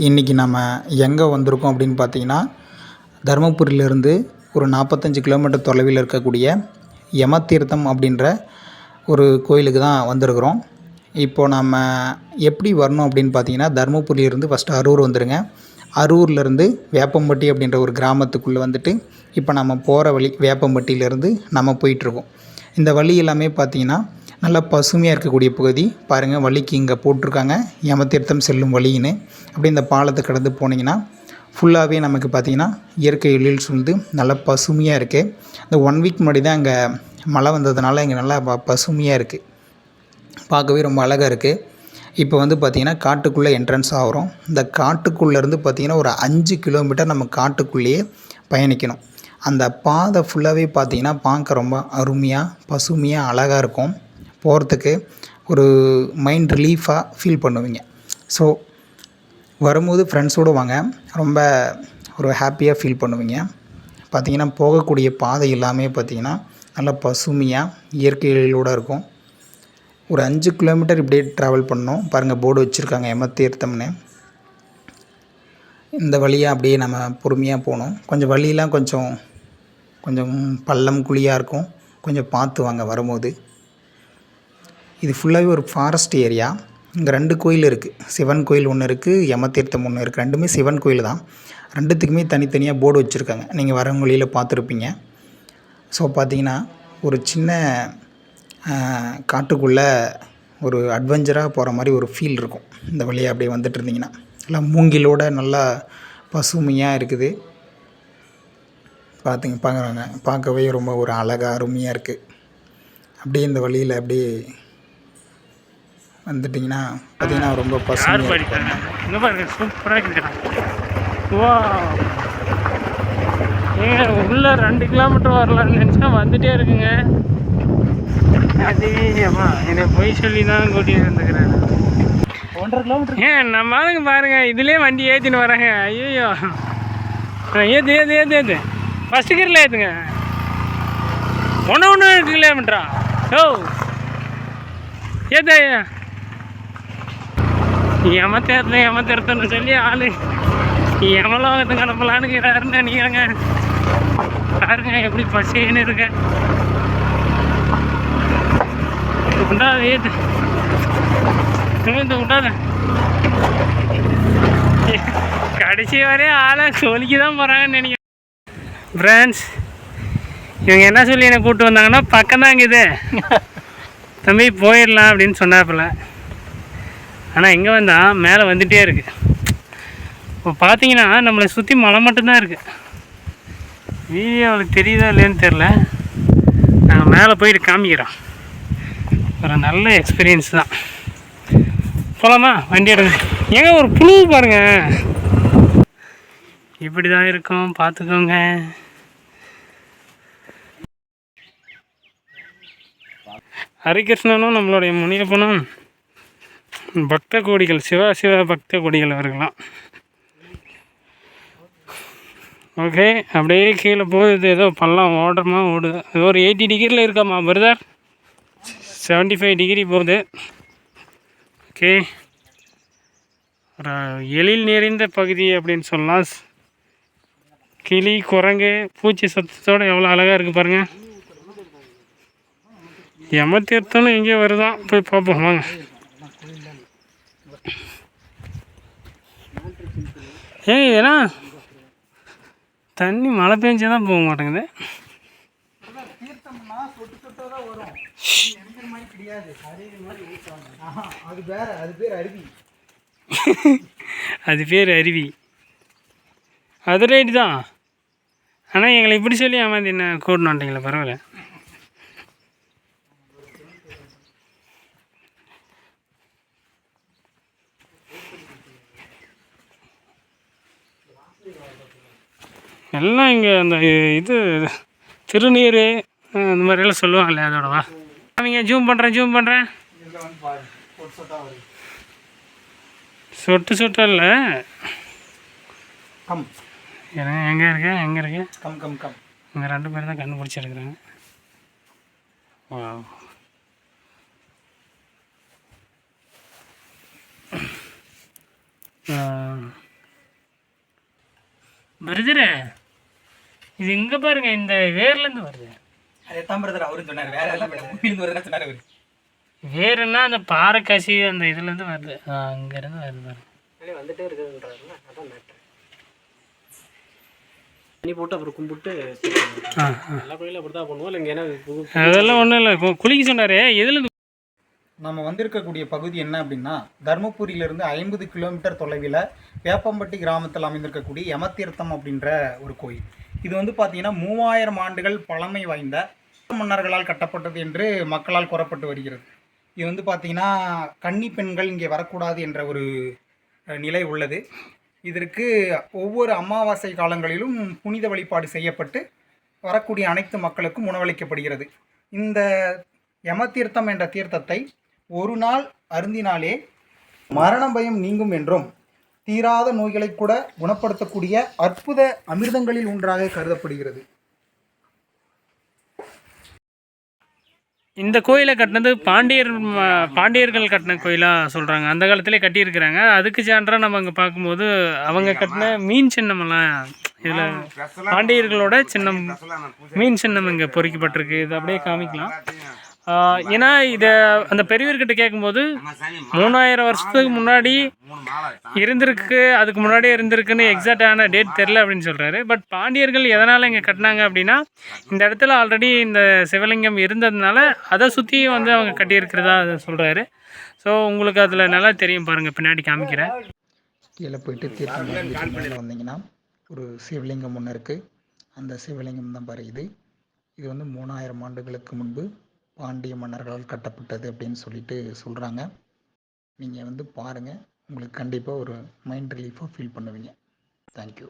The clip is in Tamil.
இன்றைக்கி நம்ம எங்கே வந்திருக்கோம் அப்படின்னு பார்த்தீங்கன்னா தருமபுரியிலேருந்து ஒரு நாற்பத்தஞ்சு கிலோமீட்டர் தொலைவில் இருக்கக்கூடிய யமதீர்த்தம் அப்படின்ற ஒரு கோயிலுக்கு தான் வந்திருக்கிறோம். இப்போது நம்ம எப்படி வரணும் அப்படின்னு பார்த்தீங்கன்னா தருமபுரியிலேருந்து ஃபஸ்ட்டு அரூர் வந்துடுங்க அரூர்லேருந்து வேப்பம்பட்டி அப்படின்ற ஒரு கிராமத்துக்குள்ளே வந்துட்டு இப்போ நம்ம போகிற வழி வேப்பம்பட்டியிலேருந்து நம்ம போயிட்டுருக்கோம் இந்த வழி எல்லாமே பார்த்தீங்கன்னா நல்லா பசுமையாக இருக்கக்கூடிய பகுதி. பாருங்கள் வழிக்கு இங்கே போட்டிருக்காங்க. யமதீர்த்தம் செல்லும் வழின்னு அப்படி இந்த பாலத்தை கடந்து போனீங்கன்னா ஃபுல்லாகவே நமக்கு பார்த்திங்கன்னா இயற்கை எழில் சூழ்ந்து நல்லா பசுமையாக இருக்குது இந்த ஒன் வீக் முன்னாடி தான் அங்கே மழை வந்ததுனால இங்கே நல்லா ப பசுமையாக இருக்குது பார்க்கவே ரொம்ப அழகாக இருக்குது இப்போ வந்து பார்த்திங்கன்னா காட்டுக்குள்ளே என்ட்ரன்ஸ் ஆகிறோம். இந்த காட்டுக்குள்ளேருந்து பார்த்திங்கன்னா ஒரு அஞ்சு கிலோமீட்டர் நம்ம காட்டுக்குள்ளேயே பயணிக்கணும். அந்த பாதை ஃபுல்லாகவே பார்த்திங்கன்னா பார்க்க ரொம்ப அருமையாக பசுமையாக அழகாக இருக்கும். போகிறதுக்கு ஒரு மைண்ட் ரிலீஃபாக ஃபீல் பண்ணுவீங்க. ஸோ வரும்போது ஃப்ரெண்ட்ஸோடு வாங்க. ரொம்ப ஒரு ஹாப்பியாக ஃபீல் பண்ணுவீங்க. பார்த்திங்கன்னா போகக்கூடிய பாதை எல்லாமே பார்த்தீங்கன்னா நல்லா பசுமையாக இயற்கைகளோடு இருக்கும். ஒரு அஞ்சு கிலோமீட்டர் இப்படியே ட்ராவல் பண்ணோம். பாருங்கள் போர்டு வச்சுருக்காங்க எமத்தீர்த்தம்னு இந்த வழியாக அப்படியே நம்ம பொறுமையாக போகணும் கொஞ்சம் வழியெலாம் கொஞ்சம் கொஞ்சம் பள்ளம் குழியாக இருக்கும். கொஞ்சம் பார்த்து வாங்க வரும்போது. இது ஃபுல்லாகவே ஒரு ஃபாரஸ்ட் ஏரியா இங்கே ரெண்டு கோயில் இருக்குது சிவன் கோயில் ஒன்று இருக்குது யமதீர்த்தம் ஒன்று இருக்குது ரெண்டுமே சிவன் கோயில் தான். ரெண்டுத்துக்குமே தனித்தனியாக போர்டு வச்சுருக்காங்க. நீங்கள் வரவங்க வழியில் பார்த்துருப்பீங்க. ஸோ பார்த்தீங்கன்னா ஒரு சின்ன காட்டுக்குள்ளே ஒரு அட்வென்ச்சராக போகிற மாதிரி ஒரு ஃபீல் இருக்கும். இந்த வழியாக அப்படியே வந்துட்டு இருந்தீங்கன்னா. எல்லாம் மூங்கிலோட நல்லா பசுமையாக இருக்குது. பார்த்துங்க பார்க்குறாங்க பார்க்கவே ரொம்ப ஒரு அழகாக அருமையாக இருக்குது அப்படியே இந்த வழியில் அப்படியே வந்துட்டிங்கன்னா பார்த்தீங்கன்னா ரொம்ப பசுமையாக பாருங்க சூப்பராக வா ஏங்க உள்ள ரெண்டு கிலோமீட்டர் வரலாம்னு நினச்சா வந்துட்டே இருக்குங்க. அதேமா இதை பொய் சொல்லி தான் கூட்டிகிட்டு வந்துக்கிறேன் ஒன்றரை கிலோமீட்டர் ஏன் நம்ம ஆளுங்க பாருங்க இதுலேயே வண்டி ஏற்றின்னு வராங்க. ஐயோ ஏற்று ஏற்று ஏற்று ஏற்று ஃபஸ்ட்டு கீரில் ஏற்றுங்க ஒன்று ஒன்று கிலோமீட்டரா ஓ ஏற்று ஏமாத்தேர்த்தேன் ஏமாத்தேர்த்தன்னு சொல்லி ஆளு. எமலோகத்துக்கு அனுப்பலான்னு இருக்கிறாருன்னு நினைக்கிறேங்க பாருங்க எப்படி பசின்னு இருக்க. உண்டாத இந்த உண்டாத. கடைசி வரையும் ஆளை சொல்லிக்கு தான் போகிறாங்கன்னு நினைக்கிறேன். ஃப்ரெண்ட்ஸ் இவங்க என்ன சொல்லி என்னை கூப்பிட்டு வந்தாங்கன்னா பக்கம் தான் இது. தம்பி போயிடலாம் அப்படின்னு சொன்னாப்புல. ஆனால் எங்கே வந்தால் மேலே வந்துகிட்டே இருக்குது இப்போ பார்த்தீங்கன்னா நம்மளை சுற்றி மலை மட்டும்தான் இருக்குது வீடியோ அவளுக்கு தெரியுதா இல்லைன்னு தெரில நாங்கள் மேலே போயிட்டு காமிக்கிறோம் ஒரு நல்ல எக்ஸ்பீரியன்ஸ் தான். போகலாமா வண்டி எடுங்க ஏங்க ஒரு புழு பாருங்க. இப்படி தான் இருக்கும். பார்த்துக்கோங்க ஹரிகிருஷ்ணனும் நம்மளுடைய முனியப்பனும் பக்த கோடிகள் சிவா சிவா பக்த கோடிகள் அவர்களாம் ஓகே அப்படியே கீழே போகுது ஏதோ பள்ளம் ஓடுறமா ஓடுது. ஒரு எயிட்டி டிகிரியில் இருக்காம்மா பிரதர். செவன்ட்டி ஃபைவ் டிகிரி போகுது. ஓகே. ஒரு எழில் நிறைந்த பகுதி அப்படின்னு சொல்லலாம். கிளி குரங்கு பூச்சி சத்தத்தோடு எவ்வளோ அழகாக இருக்குது பாருங்கள் யமத்தீர்த்தம்னு எங்கேயோ வருதான். போய் பார்ப்போம் வாங்க. ஏங்க இதெல்லாம் தண்ணி மழை பெஞ்சே தான் போக மாட்டேங்குது. அது பேர் அருவி. அது ரைட்டு தான். ஆனால் எங்களை இப்படி சொல்லி ஏமாந்து என்ன கூட்டணும் பரவாயில்ல. எல்லாம் இங்கே அந்த இது திருநீர் அந்த மாதிரியெல்லாம் சொல்லுவாங்களே அதோடவா? அவங்க ஜூம் பண்ணுறேன் ஜூம் பண்ணுறேன் சொட்டு சொட்டு இல்லை. கம். எங்கே இருக்கு எங்கே இருக்கு? Come come come. இங்கே ரெண்டு பேரும் தான் கண்டுபிடிச்சிருக்குறாங்க. ஆ பிரதரு. இது இங்கே பாருங்க இந்த வேர்லேருந்து வருது. அதே தான் பிரதர் அவரும் சொன்னார் வேற எல்லாம் பூமியிலிருந்து வருதுன்னு சொன்னார் அவர். வேறுன்னா அந்த பாறை கசி அந்த இதுலேருந்து வருது. ஆ, அங்கேருந்து வருது பாருங்க. வந்துட்டே இருக்குதுன்றாருல அதான் மேட்ரு தண்ணி போட்டு அப்புறம் கும்பிட்டு எல்லா கோயிலும் அப்படி தான் பண்ணுவோம். இல்லை இங்கே ஏன்னா புது அதெல்லாம் ஒன்றும் இல்லை. இப்போ குளிக்க சொன்னார் எதுலேருந்து நம்ம வந்திருக்கக்கூடிய பகுதி என்ன அப்படின்னா தருமபுரியிலிருந்து ஐம்பது கிலோமீட்டர் தொலைவில் வேப்பம்பட்டி கிராமத்தில் அமைந்திருக்கக்கூடிய யமதீர்த்தம் அப்படின்ற ஒரு கோயில். இது வந்து பார்த்தீங்கன்னா மூவாயிரம் ஆண்டுகள் பழமை வாய்ந்த மன்னர்களால் கட்டப்பட்டது என்று மக்களால் கூறப்பட்டு வருகிறது. இது வந்து பார்த்தீங்கன்னா கன்னி பெண்கள் இங்கே வரக்கூடாது என்ற ஒரு நிலை உள்ளது. இதற்கு ஒவ்வொரு அமாவாசை காலங்களிலும் புனித வழிபாடு செய்யப்பட்டு வரக்கூடிய அனைத்து மக்களுக்கும் உணவளிக்கப்படுகிறது. இந்த யமதீர்த்தம் என்ற தீர்த்தத்தை ஒரு நாள் அருந்தினாலே மரண பயம் நீங்கும் என்றும் தீராத நோய்களை கூட குணப்படுத்தக்கூடிய அற்புத அமிர்தங்களில் ஒன்றாக கருதப்படுகிறது. இந்த கோயிலை கட்டினது பாண்டியர் ம- பாண்டியர்கள் கட்டின கோயிலாக சொல்கிறாங்க அந்த காலத்திலே கட்டியிருக்கிறாங்க. அதுக்கு சான்றாக நம்ம அங்கே பார்க்கும்போது அவங்க கட்டின மீன் சின்னமெல்லாம் இதில் பாண்டியர்களோட சின்னம் மீன் சின்னம் இங்கே பொறிக்கப்பட்டிருக்கு. இது அப்படியே காமிக்கலாம். ஏன்னா இதை அந்த பெரியவர்கிட்ட கேட்கும்போது மூணாயிரம் வருஷத்துக்கு முன்னாடி இருந்திருக்கு அதுக்கு முன்னாடியே இருந்திருக்குன்னு எக்ஸாக்டான டேட் தெரில அப்படின்னு சொல்கிறாரு பட் பாண்டியர்கள் எதனால் இங்கே கட்டினாங்க அப்படின்னா இந்த இடத்துல ஆல்ரெடி இந்த சிவலிங்கம் இருந்ததுனால அதை சுற்றியும் வந்து அவங்க கட்டியிருக்கிறதா சொல்கிறாரு ஸோ உங்களுக்கு அதில் நல்லா தெரியும் பாருங்கள் பின்னாடி காமிக்கிறேன். கீழே போயிட்டு தீர்த்தம் வந்தீங்கன்னா ஒரு சிவலிங்கம் ஒன்று இருக்குது அந்த சிவலிங்கம் தான் பாரு இது. இது வந்து மூணாயிரம் ஆண்டுகளுக்கு முன்பு பாண்டிய மன்னர்களால் கட்டப்பட்டது அப்படின்னு சொல்லிட்டு சொல்கிறாங்க நீங்கள் வந்து பாருங்கள் உங்களுக்கு கண்டிப்பாக ஒரு மைண்ட் ரிலீஃபாக ஃபீல் பண்ணுவீங்க. Thank you